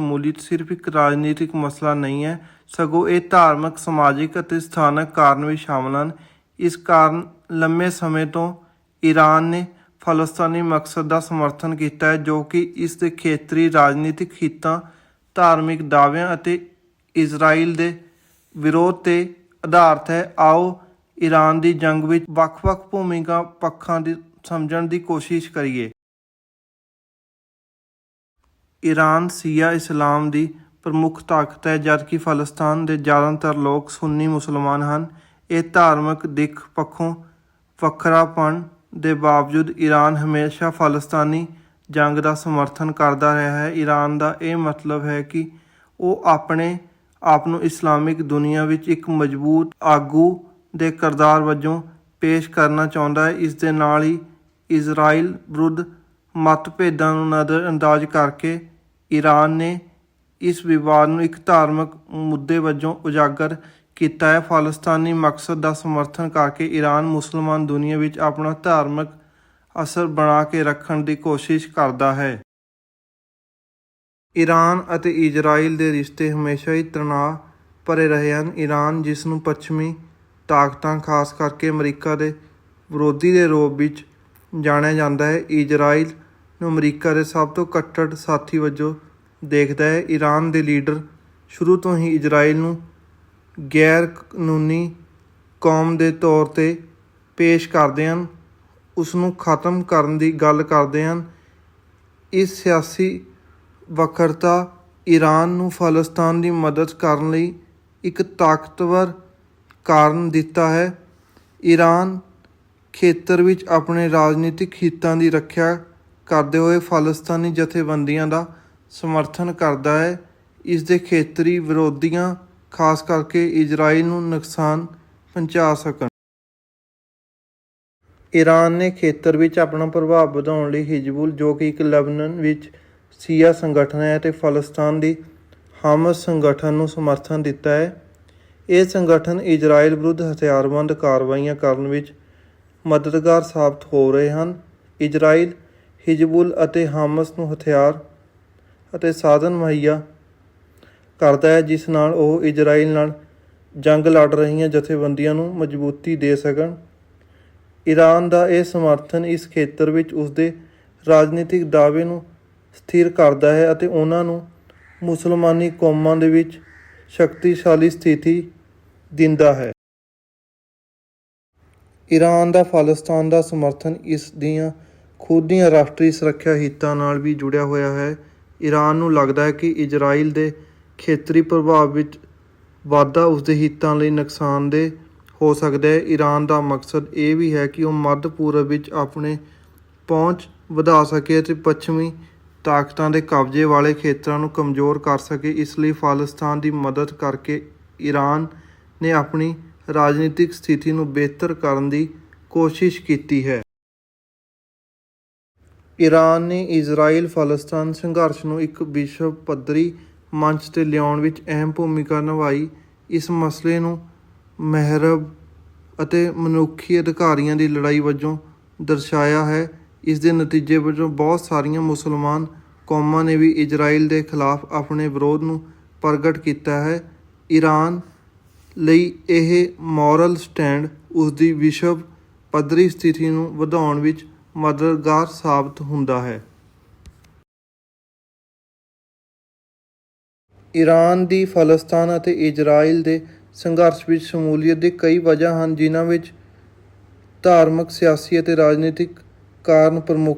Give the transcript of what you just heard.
ਸ਼ਮੂਲੀਅਤ ਸਿਰਫ ਇੱਕ ਰਾਜਨੀਤਿਕ ਮਸਲਾ ਨਹੀਂ ਹੈ, ਸਗੋਂ ਇਹ ਧਾਰਮਿਕ, ਸਮਾਜਿਕ ਅਤੇ ਸਥਾਨਕ ਕਾਰਨ ਵੀ ਸ਼ਾਮਲ ਹਨ। ਇਸ ਕਾਰਨ ਲੰਮੇ ਸਮੇਂ ਤੋਂ ਈਰਾਨ ਨੇ ਫਲਸਤੀਨੀ ਮਕਸਦ ਦਾ ਸਮਰਥਨ ਕੀਤਾ ਹੈ, ਜੋ ਕਿ ਇਸ ਦੇ ਖੇਤਰੀ ਰਾਜਨੀਤਿਕ ਹਿੱਤਾਂ, ਧਾਰਮਿਕ ਦਾਅਵਿਆਂ ਅਤੇ ਇਜ਼ਰਾਈਲ ਦੇ ਵਿਰੋਧ ਤੇ ਆਧਾਰਿਤ ਹੈ। ਆਓ ਈਰਾਨ ਦੀ ਜੰਗ ਵਿੱਚ ਵੱਖ-ਵੱਖ ਭੂਮਿਕਾ ਪੱਖਾਂ ਦੀ ਸਮਝਣ ਦੀ ਕੋਸ਼ਿਸ਼ ਕਰੀਏ। ਈਰਾਨ ਸ਼ੀਆ ਇਸਲਾਮ ਦੀ ਪ੍ਰਮੁੱਖ ਤਾਕਤ ਹੈ, ਜਦਕਿ ਫਲਸਤੀਨ ਦੇ ਜ਼ਿਆਦਾਤਰ ਲੋਕ ਸੁੰਨੀ ਮੁਸਲਮਾਨ ਹਨ। ਇਹ ਧਾਰਮਿਕ ਦਿੱਖ ਪੱਖੋਂ ਵੱਖਰਾਪਣ ਦੇ ਬਾਵਜੂਦ ਈਰਾਨ ਹਮੇਸ਼ਾ ਫਲਸਤੀਨੀ ਜੰਗ ਦਾ ਸਮਰਥਨ ਕਰਦਾ ਰਿਹਾ ਹੈ। ਈਰਾਨ ਦਾ ਇਹ ਮਤਲਬ ਹੈ ਕਿ ਉਹ ਆਪਣੇ ਆਪ ਨੂੰ ਇਸਲਾਮਿਕ ਦੁਨੀਆ ਵਿੱਚ ਇੱਕ ਮਜ਼ਬੂਤ ਆਗੂ ਦੇ ਕਿਰਦਾਰ ਵਜੋਂ ਪੇਸ਼ ਕਰਨਾ ਚਾਹੁੰਦਾ ਹੈ। ਇਸ ਦੇ ਨਾਲ ਹੀ ਇਜ਼ਰਾਈਲ ਵਿਰੁੱਧ ਮਤਭੇਦਾਂ ਨੂੰ ਨਜ਼ਰਅੰਦਾਜ਼ ਕਰਕੇ ਈਰਾਨ ਨੇ ਇਸ ਵਿਵਾਦ ਨੂੰ ਇੱਕ ਧਾਰਮਿਕ ਮੁੱਦੇ ਵਜੋਂ ਉਜਾਗਰ ਕੀਤਾ ਹੈ। ਫਲਸਤੀਨੀ ਮਕਸਦ ਦਾ ਸਮਰਥਨ ਕਰਕੇ ਈਰਾਨ ਮੁਸਲਮਾਨ ਦੁਨੀਆ ਵਿੱਚ ਆਪਣਾ ਧਾਰਮਿਕ ਅਸਰ ਬਣਾ ਕੇ ਰੱਖਣ ਦੀ ਕੋਸ਼ਿਸ਼ ਕਰਦਾ ਹੈ। ਈਰਾਨ ਅਤੇ ਇਜ਼ਰਾਈਲ ਦੇ ਰਿਸ਼ਤੇ ਹਮੇਸ਼ਾ ਹੀ ਤਣਾਅ ਭਰੇ ਰਹੇ ਹਨ। ਈਰਾਨ, ਜਿਸ ਨੂੰ ਪੱਛਮੀ ਤਾਕਤਾਂ, ਖਾਸ ਕਰਕੇ ਅਮਰੀਕਾ ਦੇ ਵਿਰੋਧੀ ਦੇ ਰੂਪ ਵਿੱਚ ਜਾਣਿਆ ਜਾਂਦਾ ਹੈ, ਇਜ਼ਰਾਈਲ ਨੂੰ ਅਮਰੀਕਾ ਦੇ ਸਭ ਤੋਂ ਕੱਟੜ ਸਾਥੀ ਵਜੋਂ ਦੇਖਦਾ ਹੈ। ਈਰਾਨ ਦੇ ਲੀਡਰ ਸ਼ੁਰੂ ਤੋਂ ਹੀ ਇਜ਼ਰਾਈਲ ਨੂੰ ਗੈਰ ਕਾਨੂੰਨੀ ਕੌਮ ਦੇ ਤੌਰ ਤੇ ਪੇਸ਼ ਕਰਦੇ ਹਨ। ਉਸ ਨੂੰ ਖਤਮ ਕਰਨ ਦੀ ਗੱਲ ਕਰਦੇ ਹਨ। ਇਸ ਸਿਆਸੀ ਵੱਖਰਤਾ ਈਰਾਨ ਨੂੰ ਫਲਸਤਾਨ ਦੀ ਮਦਦ ਕਰਨ ਲਈ ਇੱਕ ਤਾਕਤਵਰ ਕਾਰਨ ਦਿੱਤਾ ਹੈ। ਈਰਾਨ ਖੇਤਰ ਵਿੱਚ ਆਪਣੇ ਰਾਜਨੀਤਿਕ ਹਿੱਤਾਂ ਦੀ ਰੱਖਿਆ ਕਰਦੇ ਹੋਏ ਫਲਸਤੀਨੀ ਜਥੇਬੰਦੀਆਂ ਦਾ ਸਮਰਥਨ ਕਰਦਾ ਹੈ। ਇਸ ਦੇ ਖੇਤਰੀ ਵਿਰੋਧੀਆਂ ਖਾਸ ਕਰਕੇ ਇਜ਼ਰਾਈਲ ਨੂੰ ਨੁਕਸਾਨ ਪਹੁੰਚਾ ਸਕਣ। ਈਰਾਨ ਨੇ ਖੇਤਰ ਵਿੱਚ ਆਪਣਾ ਪ੍ਰਭਾਵ ਵਧਾਉਣ ਲਈ ਹਿਜਬੁਲ, ਜੋ ਕਿ ਇੱਕ ਲਬਨਨ ਵਿੱਚ ਸ਼ੀਆ ਸੰਗਠਨ ਹੈ ਤੇ ਫਲਸਤੀਨ ਦੀ ਹਮਸ ਸੰਗਠਨ ਨੂੰ ਸਮਰਥਨ ਦਿੱਤਾ ਹੈ। ਇਹ ਸੰਗਠਨ ਇਜ਼ਰਾਈਲ ਵਿਰੁੱਧ ਹਥਿਆਰਬੰਦ ਕਾਰਵਾਈਆਂ ਕਰਨ ਵਿੱਚ ਮਦਦਗਾਰ ਸਾਬਤ ਹੋ ਰਹੇ ਹਨ। ਇਜ਼ਰਾਈਲ ਹਿਜਬੁਲ ਅਤੇ ਹਾਮਸ ਨੂੰ ਹਥਿਆਰ ਅਤੇ ਸਾਧਨ ਮੁਹੱਈਆ ਕਰਦਾ ਹੈ, ਜਿਸ ਨਾਲ ਉਹ ਇਜ਼ਰਾਈਲ ਨਾਲ ਜੰਗ ਲੜ ਰਹੀਆਂ ਜਥੇਬੰਦੀਆਂ ਨੂੰ ਮਜ਼ਬੂਤੀ ਦੇ ਸਕਣ। ਈਰਾਨ ਦਾ ਇਹ ਸਮਰਥਨ ਇਸ ਖੇਤਰ ਵਿੱਚ ਉਸਦੇ ਰਾਜਨੀਤਿਕ ਦਾਅਵੇ ਨੂੰ ਸਥਿਰ ਕਰਦਾ ਹੈ ਅਤੇ ਉਹਨਾਂ ਨੂੰ ਮੁਸਲਮਾਨੀ ਕੌਮਾਂ ਦੇ ਵਿੱਚ ਸ਼ਕਤੀਸ਼ਾਲੀ ਸਥਿਤੀ ਦਿੰਦਾ ਹੈ। ਈਰਾਨ ਦਾ ਫਲਸਤੀਨ ਦਾ ਸਮਰਥਨ ਇਸ ਦੀਆਂ ਖੁਦ ਦੀਆਂ ਰਾਸ਼ਟਰੀ ਸੁਰੱਖਿਆ ਹਿੱਤਾਂ ਨਾਲ ਵੀ ਜੁੜਿਆ ਹੋਇਆ ਹੈ। ਈਰਾਨ ਨੂੰ ਲੱਗਦਾ ਹੈ ਕਿ ਇਜ਼ਰਾਈਲ ਦੇ ਖੇਤਰੀ ਪ੍ਰਭਾਵ ਵਿੱਚ ਵਾਧਾ ਉਸਦੇ ਹਿੱਤਾਂ ਲਈ ਨੁਕਸਾਨਦੇਹ ਹੋ ਸਕਦਾ ਹੈ। ਈਰਾਨ ਦਾ ਮਕਸਦ ਇਹ ਵੀ ਹੈ ਕਿ ਉਹ ਮੱਧ ਪੂਰਬ ਵਿੱਚ ਆਪਣੇ ਪਹੁੰਚ ਵਧਾ ਸਕੇ ਅਤੇ ਪੱਛਮੀ ਤਾਕਤਾਂ ਦੇ ਕਬਜ਼ੇ ਵਾਲੇ ਖੇਤਰਾਂ ਨੂੰ ਕਮਜ਼ੋਰ ਕਰ ਸਕੇ। ਇਸ ਲਈ ਫਲਸਤੀਨ ਦੀ ਮਦਦ ਕਰਕੇ ਈਰਾਨ ਨੇ ਆਪਣੀ ਰਾਜਨੀਤਿਕ ਸਥਿਤੀ ਨੂੰ ਬਿਹਤਰ ਕਰਨ ਦੀ ਕੋਸ਼ਿਸ਼ ਕੀਤੀ ਹੈ। ਈਰਾਨ ਨੇ ਇਜ਼ਰਾਈਲ ਫਲਸਤੀਨ ਸੰਘਰਸ਼ ਨੂੰ ਇੱਕ ਵਿਸ਼ਵ ਪੱਧਰੀ ਮੰਚ ਤੇ ਲਿਆਉਣ ਵਿੱਚ ਅਹਿਮ ਭੂਮਿਕਾ ਨਿਭਾਈ। ਇਸ ਮਸਲੇ ਨੂੰ ਮਹਿਰਬ ਅਤੇ ਮਨੁੱਖੀ ਅਧਿਕਾਰੀਆਂ ਦੀ ਲੜਾਈ ਵਜੋਂ ਦਰਸਾਇਆ ਹੈ। ਇਸ ਦੇ ਨਤੀਜੇ ਵਜੋਂ ਬਹੁਤ ਸਾਰੀਆਂ ਮੁਸਲਮਾਨ ਕੌਮਾਂ ਨੇ ਵੀ ਇਜ਼ਰਾਈਲ ਦੇ ਖਿਲਾਫ ਆਪਣੇ ਵਿਰੋਧ ਨੂੰ ਪ੍ਰਗਟ ਕੀਤਾ ਹੈ। ਈਰਾਨ ਲਈ ਇਹ ਮੋਰਲ ਸਟੈਂਡ ਉਸ ਦੀ ਵਿਸ਼ਵ ਪੱਧਰੀ ਸਥਿਤੀ ਨੂੰ ਵਧਾਉਣ ਵਿੱਚ ਮਦਦਗਾਰ ਸਾਬਤ ਹੁੰਦਾ ਹੈ। ਈਰਾਨ ਦੀ ਫਲਸਤੀਨ ਅਤੇ ਇਜ਼ਰਾਈਲ ਦੇ ਸੰਘਰਸ਼ ਵਿੱਚ ਸ਼ਮੂਲੀਅਤ ਦੀ ਕਈ ਵਜ੍ਹਾ ਹਨ, ਜਿਨ੍ਹਾਂ ਵਿੱਚ ਧਾਰਮਿਕ, ਸਿਆਸੀ ਅਤੇ ਰਾਜਨੀਤਿਕ ਕਾਰਨ ਪ੍ਰਮੁੱਖ